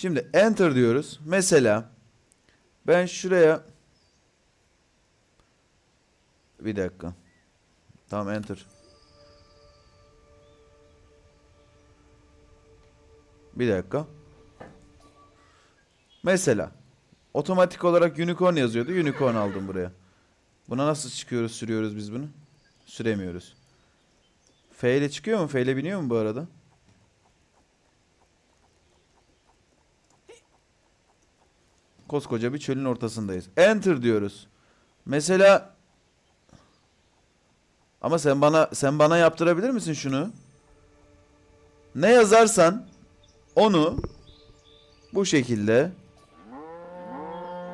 Şimdi enter diyoruz. Mesela ben şuraya bir dakika. Tamam enter. Bir dakika. Mesela otomatik olarak unicorn yazıyordu. Unicorn aldım buraya. Buna nasıl çıkıyoruz, sürüyoruz biz bunu? Süremiyoruz. F ile çıkıyor mu? F ile biniyor mu bu arada? Koskoca bir çölün ortasındayız. Enter diyoruz. Mesela ama sen bana sen bana yaptırabilir misin şunu? Ne yazarsan onu bu şekilde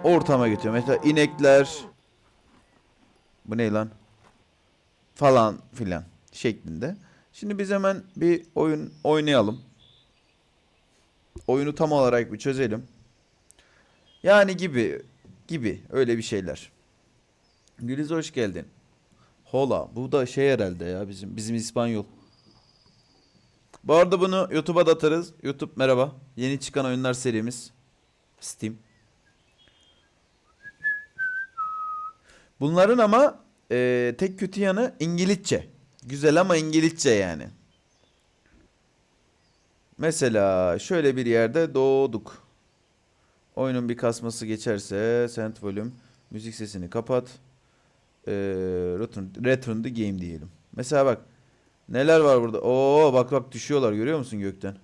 ortama getiriyor. Mesela inekler bu ne lan? Falan filan şeklinde. Şimdi biz hemen bir oyun oynayalım. Oyunu tam olarak bir çözelim. Yani gibi gibi öyle bir şeyler. Güliz hoş geldin. Hola bu da şey herhalde ya bizim bizim İspanyol. Bu arada bunu YouTube'a da atarız. YouTube merhaba. Yeni çıkan oyunlar serimiz. Steam. Bunların ama e, tek kötü yanı İngilizce. Güzel ama İngilizce yani. Mesela şöyle bir yerde doğduk. Oyunun bir kasması geçerse Send Volume müzik sesini kapat. Ee, return, return the game diyelim. Mesela bak neler var burada. Oo bak bak düşüyorlar görüyor musun gökten?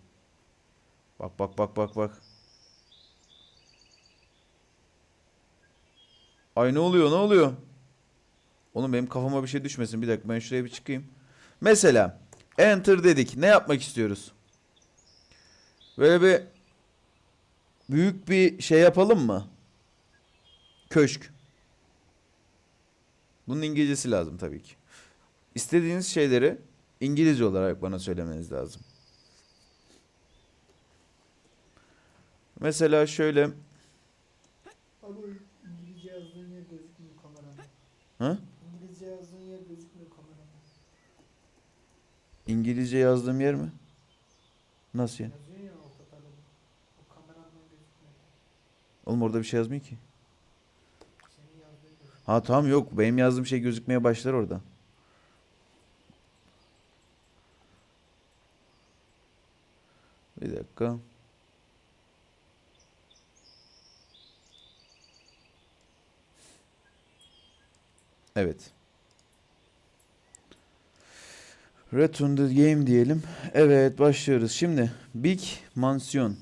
Bak bak bak bak bak. Ay ne oluyor ne oluyor? Oğlum benim kafama bir şey düşmesin. Bir dakika ben şuraya bir çıkayım. Mesela enter dedik. Ne yapmak istiyoruz? Böyle bir büyük bir şey yapalım mı? Köşk. Bunun İngilizcesi lazım tabii ki. İstediğiniz şeyleri İngilizce olarak bana söylemeniz lazım. Mesela şöyle Abi İngilizce yazdığın yer gözükmüyor kamerada. Hı? İngilizce yazdığın yer gözükmüyor kamerada. İngilizce yazdığım yer mi? Nasıl yani? Yazıyor ya orta tabela. O kameradan gözükmüyor. Oğlum orada bir şey yazmıyor ki. Ha tamam yok. Benim yazdığım şey gözükmeye başlar orada. Bir dakika. Evet. Return the game diyelim. Evet başlıyoruz. Şimdi Big Mansion.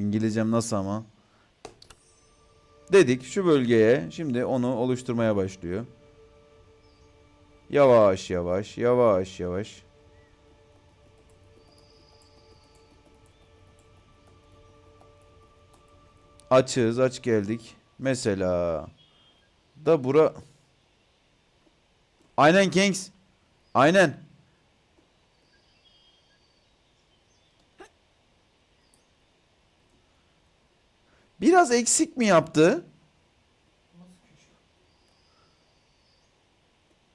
İngilizcem nasıl ama? Dedik şu bölgeye şimdi onu oluşturmaya başlıyor. Yavaş yavaş yavaş yavaş. Açız aç geldik. Mesela da bura Aynen Kings. Aynen. Biraz eksik mi yaptı?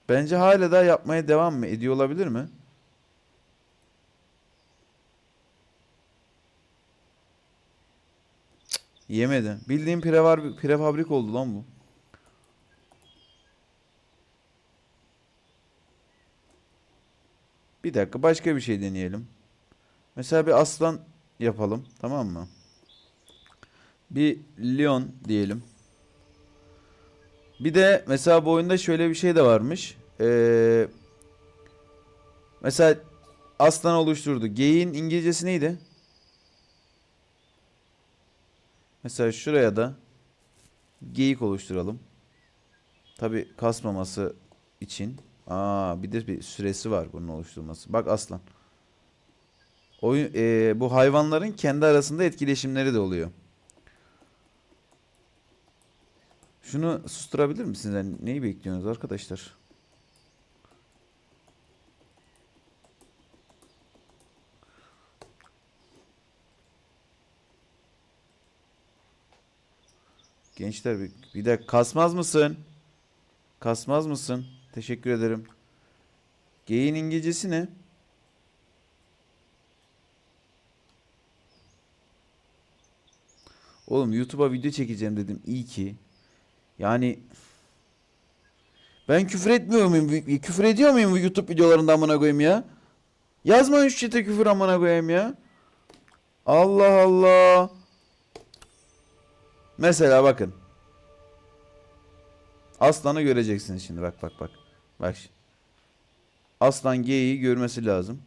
Bence hala da yapmaya devam mı ediyor olabilir mi? Yemedi. Bildiğim prevar prefabrik oldu lan bu. Bir dakika başka bir şey deneyelim. Mesela bir aslan yapalım, tamam mı? Bir leon diyelim. Bir de mesela bu oyunda şöyle bir şey de varmış. Ee, mesela aslan oluşturdu. Geyin İngilizcesi neydi? Mesela şuraya da geyik oluşturalım. Tabi kasmaması için. Aa bir de bir süresi var bunun oluşturması. Bak aslan. Oyun, ee, bu hayvanların kendi arasında etkileşimleri de oluyor. Şunu susturabilir misiniz? Yani neyi bekliyorsunuz arkadaşlar? Gençler bir, bir de kasmaz mısın? Kasmaz mısın? Teşekkür ederim. Geyin İngilizcesi ne? Oğlum YouTube'a video çekeceğim dedim. İyi ki. Yani ben küfür etmiyor muyum? Küfür ediyor muyum bu YouTube videolarında amına koyayım ya? Yazma şu chat'e küfür amına koyayım ya. Allah Allah. Mesela bakın. Aslanı göreceksiniz şimdi bak bak bak. Bak. Aslan G'yi görmesi lazım.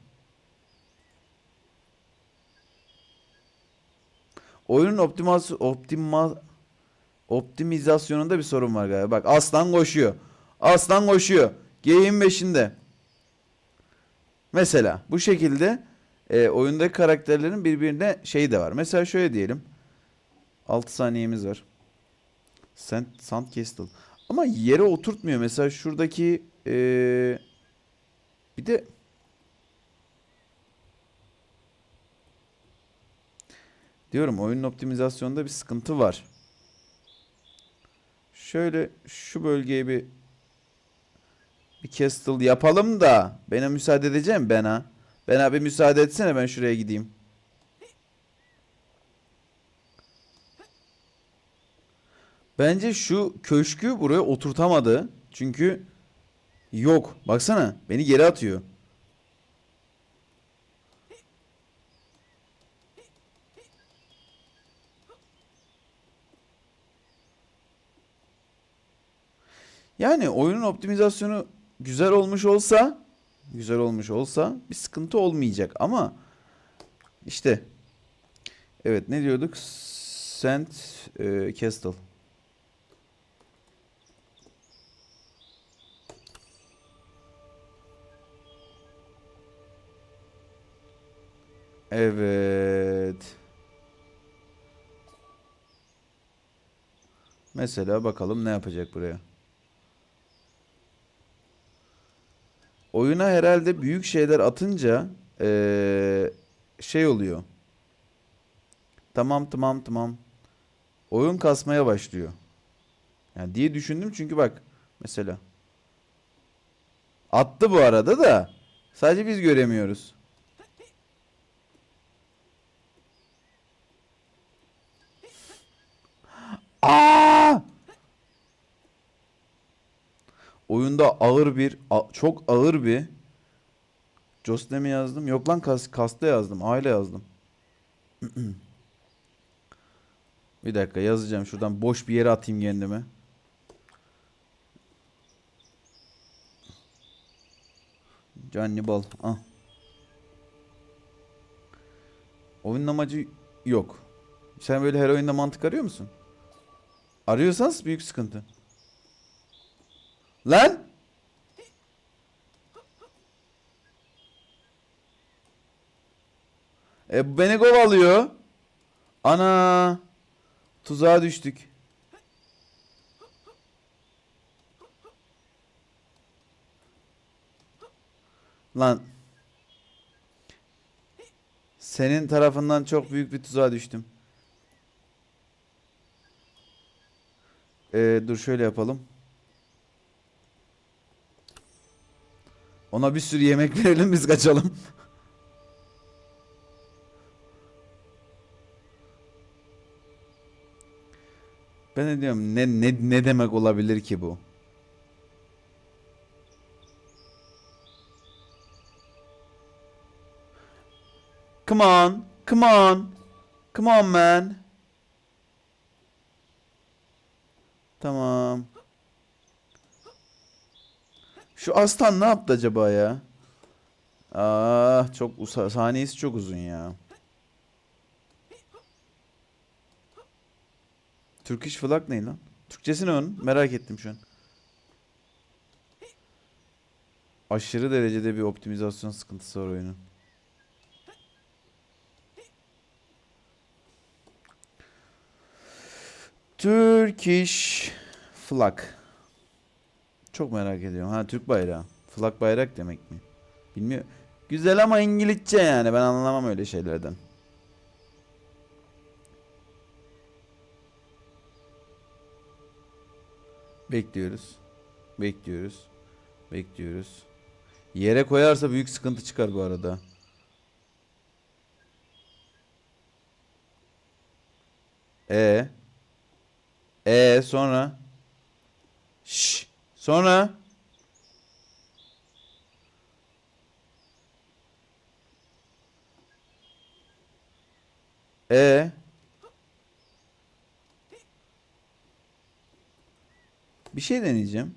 Oyunun optimas optima optimizasyonunda bir sorun var galiba. Bak aslan koşuyor. Aslan koşuyor. G25'inde. Mesela bu şekilde e, oyundaki karakterlerin birbirine şey de var. Mesela şöyle diyelim. 6 saniyemiz var. Sand, Sand Castle. Ama yere oturtmuyor. Mesela şuradaki e, bir de diyorum oyunun optimizasyonunda bir sıkıntı var. Şöyle şu bölgeye bir bir castle yapalım da bana müsaade edeceğim ben ha. Ben abi müsaade etsene ben şuraya gideyim. Bence şu köşkü buraya oturtamadı. Çünkü yok. Baksana beni geri atıyor. Yani oyunun optimizasyonu güzel olmuş olsa güzel olmuş olsa bir sıkıntı olmayacak ama işte evet ne diyorduk? Sand e, Castle. Evet. Mesela bakalım ne yapacak buraya. Oyuna herhalde büyük şeyler atınca eee, şey oluyor. Tamam tamam tamam. Oyun kasmaya başlıyor. Yani diye düşündüm çünkü bak mesela. Attı bu arada da sadece biz göremiyoruz. Aa! Oyunda ağır bir, çok ağır bir Josle mi yazdım? Yok lan kas, kasta yazdım. Aile yazdım. Bir dakika yazacağım. Şuradan boş bir yere atayım kendimi. Cannibal. Ah. Oyunun amacı yok. Sen böyle her oyunda mantık arıyor musun? Arıyorsanız büyük sıkıntı. Lan! E beni kovalıyor. Ana! Tuzağa düştük. Lan. Senin tarafından çok büyük bir tuzağa düştüm. Ee, dur şöyle yapalım. Ona bir sürü yemek verelim biz kaçalım. Ben de diyorum ne ne ne demek olabilir ki bu? Come on, come on, come on man. Tamam. Şu aslan ne yaptı acaba ya? Ah çok saniyesi çok uzun ya. Turkish flag ne lan? Türkçesi ne onun? Merak ettim şu an. Aşırı derecede bir optimizasyon sıkıntısı var oyunun. Turkish flag. Çok merak ediyorum. Ha Türk bayrağı. Flag bayrak demek mi? Bilmiyorum. Güzel ama İngilizce yani. Ben anlamam öyle şeylerden. Bekliyoruz. Bekliyoruz. Bekliyoruz. Yere koyarsa büyük sıkıntı çıkar bu arada. E. E sonra. Sonra. E. Bir şey deneyeceğim.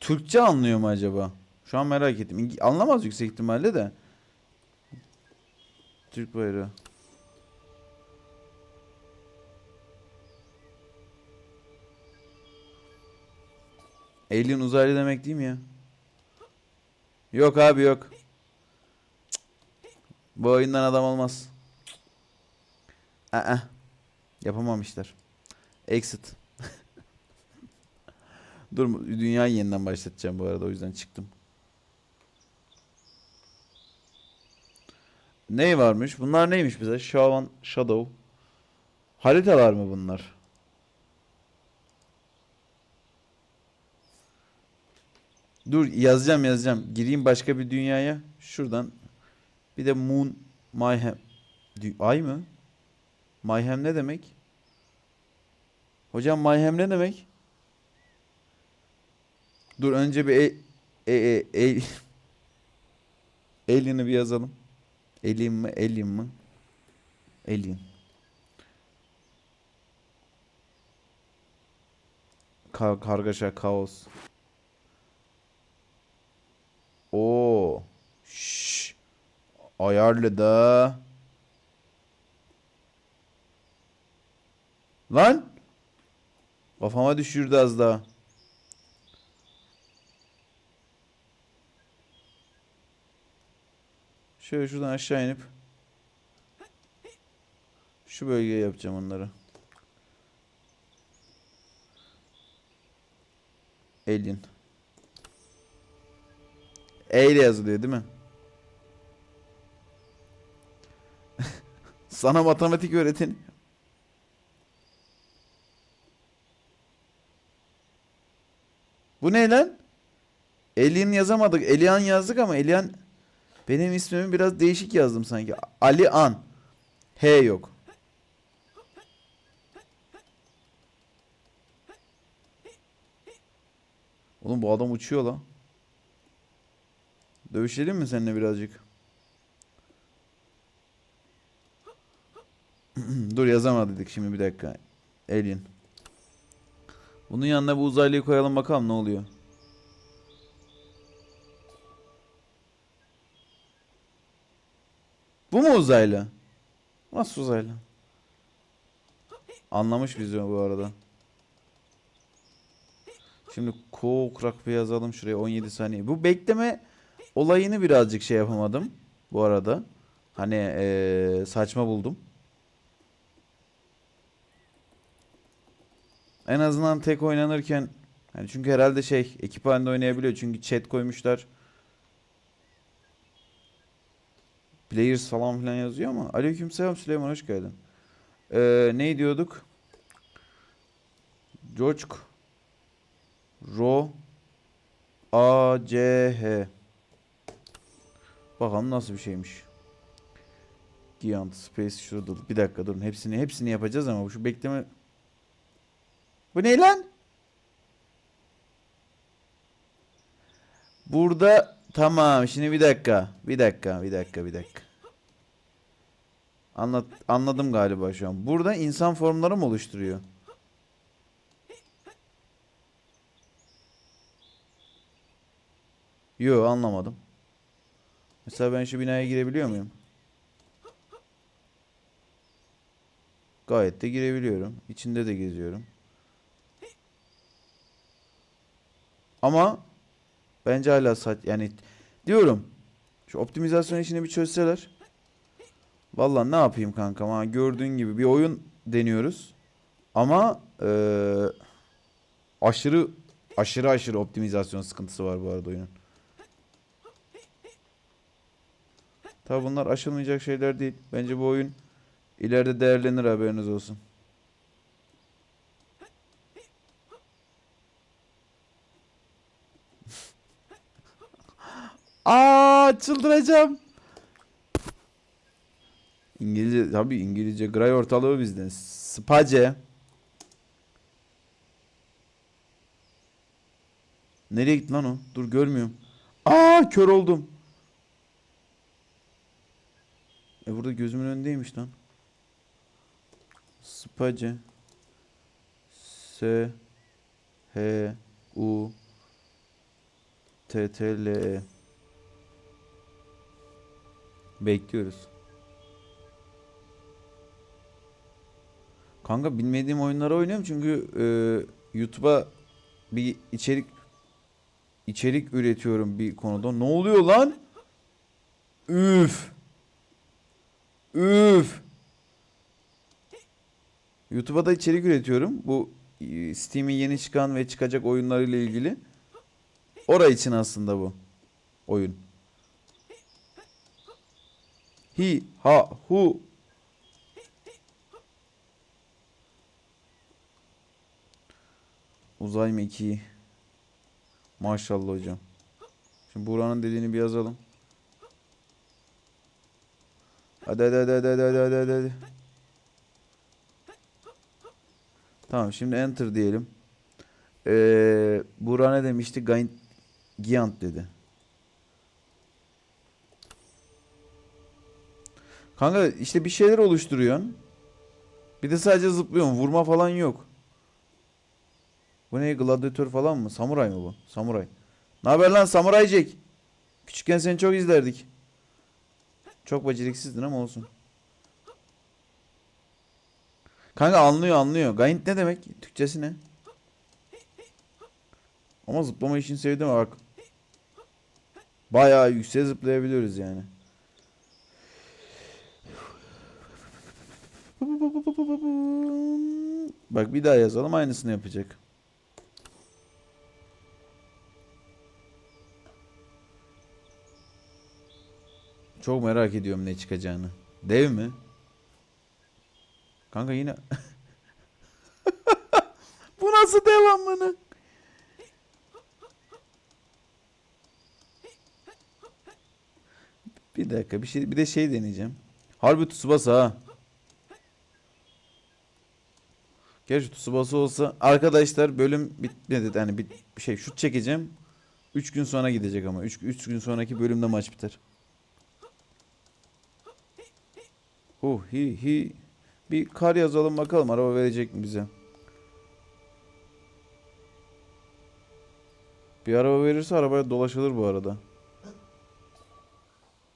Türkçe anlıyor mu acaba? Şu an merak ettim. Anlamaz yüksek ihtimalle de. Türk bayrağı. Alien uzaylı demek değil mi ya? Yok abi yok. Bu oyundan adam olmaz. Aa, yapamamışlar. Exit. Dur dünyayı yeniden başlatacağım bu arada o yüzden çıktım. Ne varmış? Bunlar neymiş bize? Shawan Shadow. Haritalar mı bunlar? Dur yazacağım yazacağım. Gireyim başka bir dünyaya. Şuradan. Bir de Moon Mayhem. Ay mı? Mayhem ne demek? Hocam Mayhem ne demek? Dur önce bir e, e, e, e, Alien'ı bir yazalım. Alien mi? Alien mi? Alien. Ka kargaşa, kaos. Oo. Şş. Ayarlı da. Lan. Kafama düşürdü az daha. Şöyle şuradan aşağı inip şu bölgeye yapacağım onları. Alien. E ile yazılıyor değil mi? Sana matematik öğretin. Bu ne lan? Alien yazamadık. Elian yazdık ama Elian benim ismimi biraz değişik yazdım sanki. Ali An. H yok. Oğlum bu adam uçuyor lan. Dövüşelim mi seninle birazcık? Dur yazamadık şimdi bir dakika. Alien. Bunun yanına bu uzaylıyı koyalım bakalım ne oluyor. Bu mu uzaylı? Nasıl uzaylı? Anlamış bizi bu arada. Şimdi kokrak bir yazalım şuraya 17 saniye. Bu bekleme olayını birazcık şey yapamadım bu arada. Hani eee, saçma buldum. En azından tek oynanırken hani çünkü herhalde şey ekip halinde oynayabiliyor. Çünkü chat koymuşlar. Players falan filan yazıyor ama. Aleykümselam Süleyman hoş geldin. Ee, ne diyorduk? George Ro A C H Bakalım nasıl bir şeymiş. Giant Space Shuttle. Bir dakika durun. Hepsini hepsini yapacağız ama şu bekleme Bu ne lan? Burada tamam. Şimdi bir dakika. Bir dakika, bir dakika, bir dakika. Anlat anladım galiba şu an. Burada insan formları mı oluşturuyor? Yo anlamadım. Mesela ben şu binaya girebiliyor muyum? Gayet de girebiliyorum. İçinde de geziyorum. Ama bence hala saç yani diyorum şu optimizasyon işini bir çözseler. Vallahi ne yapayım kankam ha gördüğün gibi bir oyun deniyoruz. Ama eee, aşırı aşırı aşırı optimizasyon sıkıntısı var bu arada oyunun. Tabi bunlar aşılmayacak şeyler değil. Bence bu oyun ileride değerlenir haberiniz olsun. Aa çıldıracağım. İngilizce tabii İngilizce gray ortalığı bizden. Space. Nereye gitti lan o? Dur görmüyorum. Aa kör oldum. E burada gözümün önündeymiş lan. Space. S H U T T L E Bekliyoruz. Kanka bilmediğim oyunları oynuyorum çünkü e, YouTube'a bir içerik içerik üretiyorum bir konuda. Ne oluyor lan? Üf. Üf. YouTube'a da içerik üretiyorum. Bu e, Steam'in yeni çıkan ve çıkacak oyunlarıyla ilgili. Orası için aslında bu oyun. Hi, ha, hu. Uzay mekiği. Maşallah hocam. Şimdi Buranın dediğini bir yazalım. Hadi hadi hadi hadi hadi hadi hadi hadi. Tamam şimdi enter diyelim. Ee, Buğra ne demişti? Gain Giant dedi. Kanka işte bir şeyler oluşturuyorsun. Bir de sadece zıplıyorsun. Vurma falan yok. Bu ne? Gladyatör falan mı? Samuray mı bu? Samuray. Ne haber lan Samuray Jack? Küçükken seni çok izlerdik. Çok beceriksizdin ama olsun. Kanka anlıyor anlıyor. Gaint ne demek? Türkçesi ne? Ama zıplama işini sevdim bak. Bayağı yükseğe zıplayabiliyoruz yani. Bak bir daha yazalım aynısını yapacak. Çok merak ediyorum ne çıkacağını. Dev mi? Kanka yine Bu nasıl devamını? Bir dakika bir şey bir de şey deneyeceğim. Harbi Tsubasa ha. Gerçi Tsubasa olsa arkadaşlar bölüm bitmedi yani bir şey şut çekeceğim. 3 gün sonra gidecek ama 3 3 gün sonraki bölümde maç biter. Hu hi hi bir kar yazalım bakalım araba verecek mi bize? Bir araba verirse arabaya dolaşılır bu arada.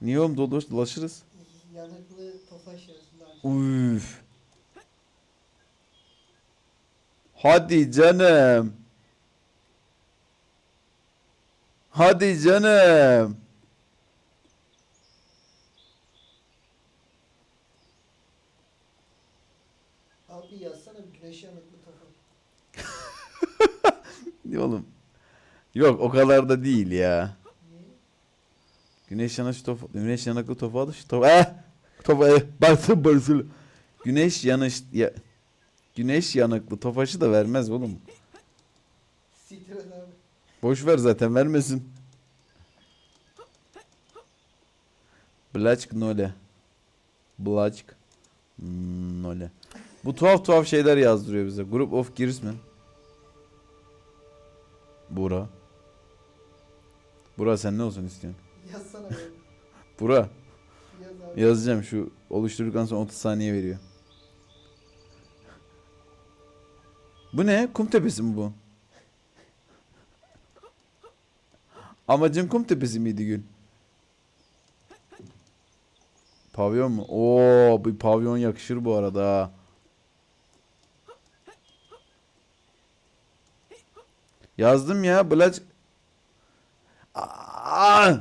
Niye oğlum dolaş, dolaşırız? Yanıklı tofaş yazılar. Üf. Hadi canım. Hadi canım. Abi yazsana bir güneş yanıklı tofaş. Oğlum. Yok o kadar da değil ya. Güneş yanışı tofa, güneş yanıklı da şu tofa. Eh! Tofa eh! Barsın barsın. Güneş yanış ya Güneş yanıklı tofaşı da vermez oğlum. Abi. Boş ver zaten vermesin. Blaçk nole. Blaçk nole. Bu tuhaf tuhaf şeyler yazdırıyor bize. Group of mi? Bura. Bura sen ne olsun istiyorsun? Yazsana. Bura. Yaz. Yazacağım şu oluşturduktan sonra 30 saniye veriyor. Bu ne? Kum tepesi mi bu? Amacın kum tepesi miydi gün? Pavyon mu? Oo, bir pavyon yakışır bu arada. Yazdım ya. Blaç... Aa!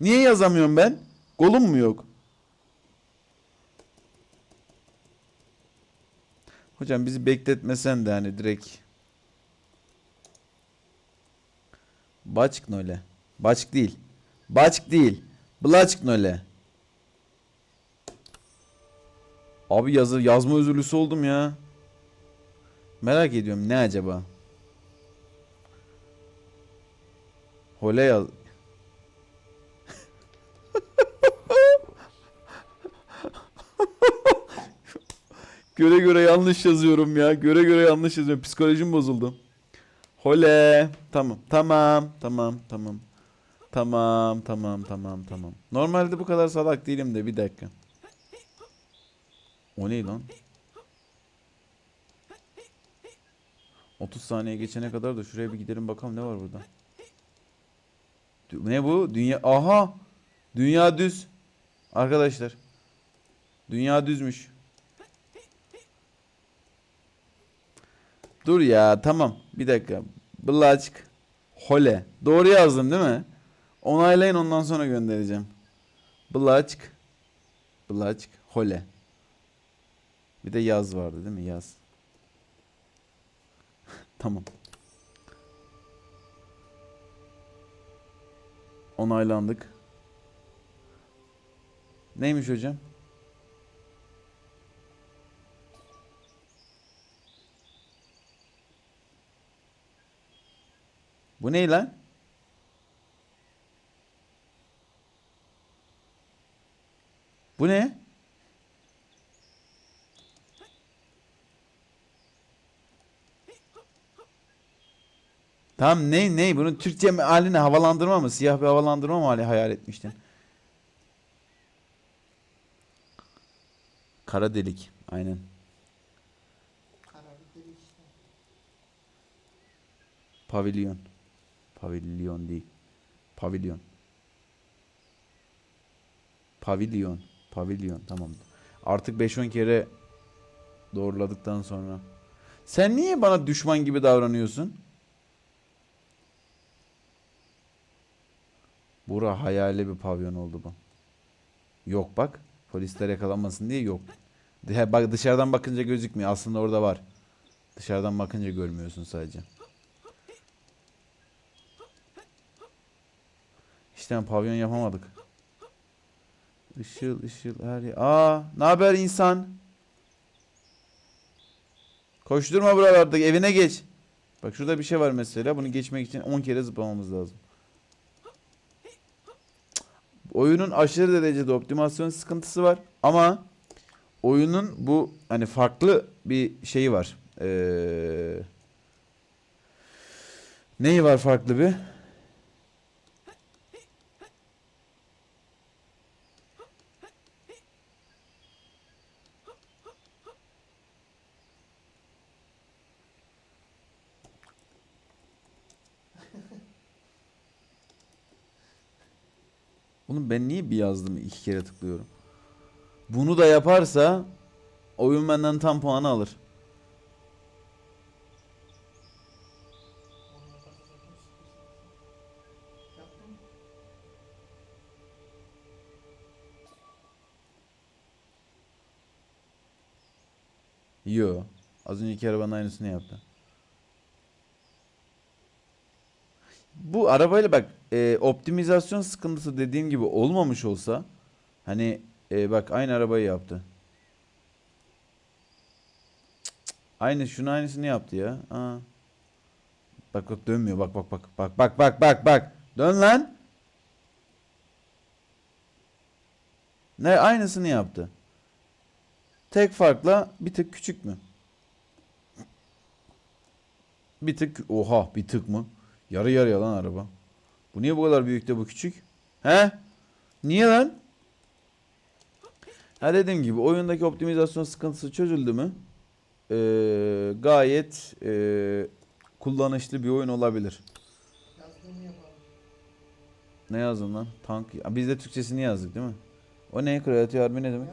Niye yazamıyorum ben? Golüm mu yok? Hocam bizi bekletmesen de hani direkt. Baçk nole. Baçk değil. Baçk değil. Blaçk nole. Abi yazı yazma özürlüsü oldum ya. Merak ediyorum ne acaba? Hole yaz. Göre göre yanlış yazıyorum ya. Göre göre yanlış yazıyorum. Psikolojim bozuldu. Hole. Tamam. Tamam. Tamam. Tamam. Tamam. Tamam. Tamam. Tamam. Normalde bu kadar salak değilim de bir dakika. O ne lan? 30 saniye geçene kadar da şuraya bir gidelim bakalım ne var burada. Ne bu? Dünya Aha! Dünya düz. Arkadaşlar. Dünya düzmüş. Dur ya tamam. Bir dakika. Blaçk. Hole. Doğru yazdım değil mi? Onaylayın ondan sonra göndereceğim. Blaçk. Blaçk. Hole. Bir de yaz vardı değil mi? Yaz. tamam. Onaylandık. Neymiş hocam? Bu ne lan? Bu ne? Tamam ne ne bunun Türkçe halini havalandırma mı? Siyah bir havalandırma mı hali hayal etmiştin? Kara delik. Aynen. Pavilyon. Pavilyon değil. Pavilyon. Pavilyon. Pavilyon. Tamam. Artık 5-10 kere doğruladıktan sonra. Sen niye bana düşman gibi davranıyorsun? Bura hayali bir pavyon oldu bu. Yok bak. Polisler yakalanmasın diye yok. Bak dışarıdan bakınca gözükmüyor. Aslında orada var. Dışarıdan bakınca görmüyorsun sadece. İşte pavyon yapamadık. Işıl ışıl her yer. Aa, ne haber insan? Koşturma buralarda evine geç. Bak şurada bir şey var mesela. Bunu geçmek için 10 kere zıplamamız lazım. Oyunun aşırı derecede optimasyon sıkıntısı var ama oyunun bu hani farklı bir şeyi var. Ee, neyi var farklı bir? Ben niye bir yazdım iki kere tıklıyorum? Bunu da yaparsa oyun benden tam puanı alır. Yo. Az önceki arabanın aynısını yaptı. Bu arabayla bak e, optimizasyon sıkıntısı dediğim gibi olmamış olsa hani e, bak aynı arabayı yaptı. Cık cık. Aynı şunu aynısını yaptı ya. Aa. Bak bak dönmüyor bak bak bak bak bak bak bak bak dön lan. Ne aynısını yaptı. Tek farkla bir tık küçük mü? Bir tık oha bir tık mı? Yarı yarıya lan araba. Bu niye bu kadar büyük de bu küçük? He? Niye lan? Ha dediğim gibi oyundaki optimizasyon sıkıntısı çözüldü mü? Ee, gayet ee, kullanışlı bir oyun olabilir. Ne yazdın lan? Tank. Ya Biz de Türkçesini yazdık değil mi? O ne? Kreatif harbi ne demek?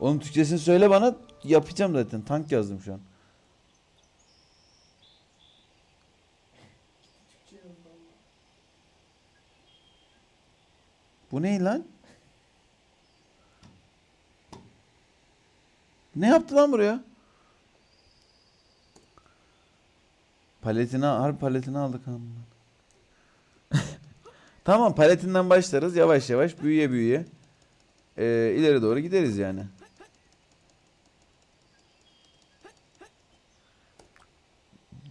Oğlum Türkçesini söyle bana. Yapacağım zaten. Tank yazdım şu an. Bu ne lan? Ne yaptı lan buraya? Paletini harbi paletini aldık ama. tamam paletinden başlarız yavaş yavaş büyüye büyüye. Ee, ileri doğru gideriz yani.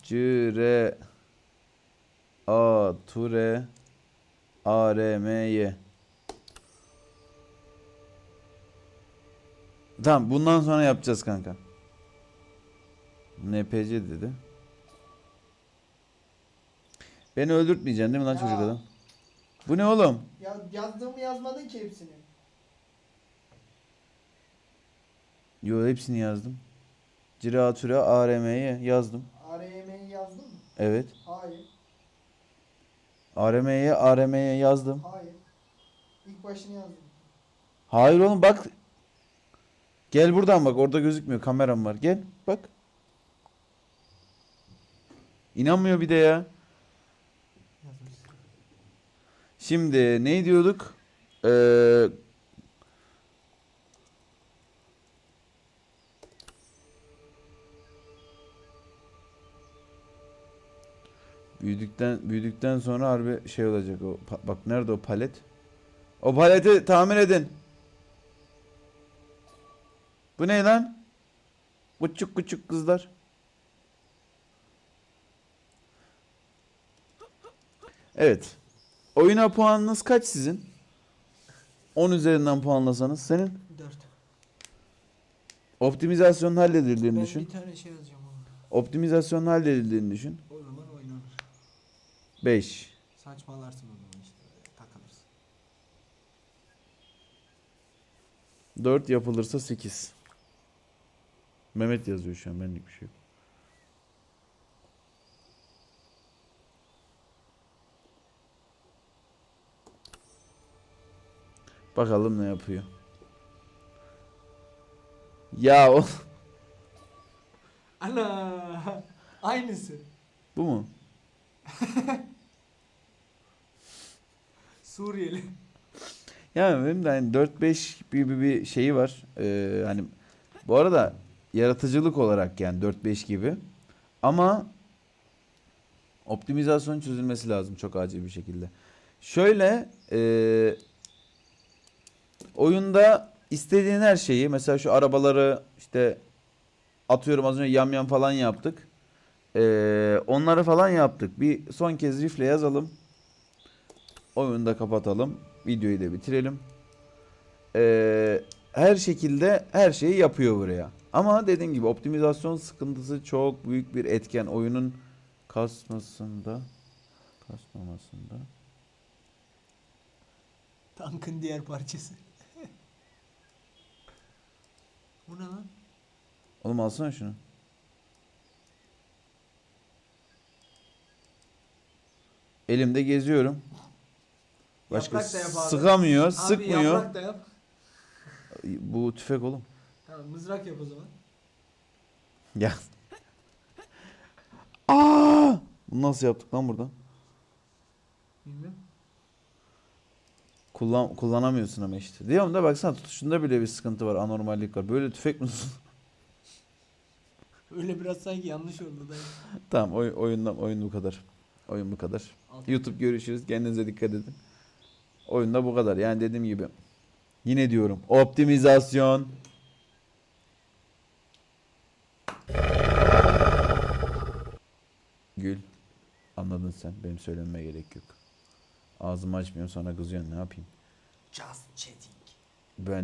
Cire A Ture A R M Y Tamam bundan sonra yapacağız kanka. NPC dedi. Beni öldürtmeyeceksin değil mi lan Ya. çocuk adam? Bu ne oğlum? Ya yazdığımı yazmadın ki hepsini. Yo hepsini yazdım. Cira türe ARM'ye yazdım. ARM'yi yazdın mı? Evet. Hayır. ARM'ye ARM'ye yazdım. Hayır. İlk başını yazdım. Hayır oğlum bak. Gel buradan bak orada gözükmüyor kameram var. Gel bak. İnanmıyor bir de ya. Şimdi ne diyorduk? Ee, büyüdükten büyüdükten sonra harbi şey olacak o. Bak nerede o palet? O paleti tamir edin. Bu ne lan? Küçük küçük kızlar. Evet. Oyuna puanınız kaç sizin? 10 üzerinden puanlasanız senin 4. optimizasyonun halledildiğini Ben düşün. bir tane şey yazacağım ona. Optimizasyonun halledildiğini düşün. O zaman oynanır. 5. Saçmalarsın o zaman işte. Takılırsın. 4 yapılırsa 8. Mehmet yazıyor şu an benlik bir şey yok. Bakalım ne yapıyor. Ya o Ana! Aynısı. bu mu? Suriyeli. Yani benim de hani 4-5 bir, bir, bir şeyi var. Ee, hani bu arada yaratıcılık olarak yani 4-5 gibi. Ama optimizasyon çözülmesi lazım çok acil bir şekilde. Şöyle e, oyunda istediğin her şeyi mesela şu arabaları işte atıyorum az önce yam yam falan yaptık. Ee, onları falan yaptık. Bir son kez rifle yazalım. Oyunu da kapatalım. Videoyu da bitirelim. Ee, her şekilde her şeyi yapıyor buraya. Ama dediğim gibi optimizasyon sıkıntısı çok büyük bir etken oyunun kasmasında kasmamasında. Tankın diğer parçası. Bu ne lan? Oğlum alsana şunu. Elimde geziyorum. Başka Yaprak da yap abi. sıkamıyor, Abi sıkmıyor. yaprak da yap. Bu tüfek oğlum. Tamam mızrak yap o zaman. Ya. Aa! Bunu nasıl yaptık lan buradan? Bilmiyorum. Kullan kullanamıyorsun ama işte. Diyorum da baksana tutuşunda bile bir sıkıntı var, anormallik var. Böyle tüfek mi? Öyle biraz sanki yanlış oldu da. tamam, oy, oyundan oyun bu kadar. Oyun bu kadar. Alt- YouTube görüşürüz. Kendinize dikkat edin. Oyunda bu kadar. Yani dediğim gibi. Yine diyorum. Optimizasyon. Gül. Anladın sen. Benim söylememe gerek yok. Ağzımı açmıyorum sonra kızıyorsun. Ne yapayım? Just chatting. Ben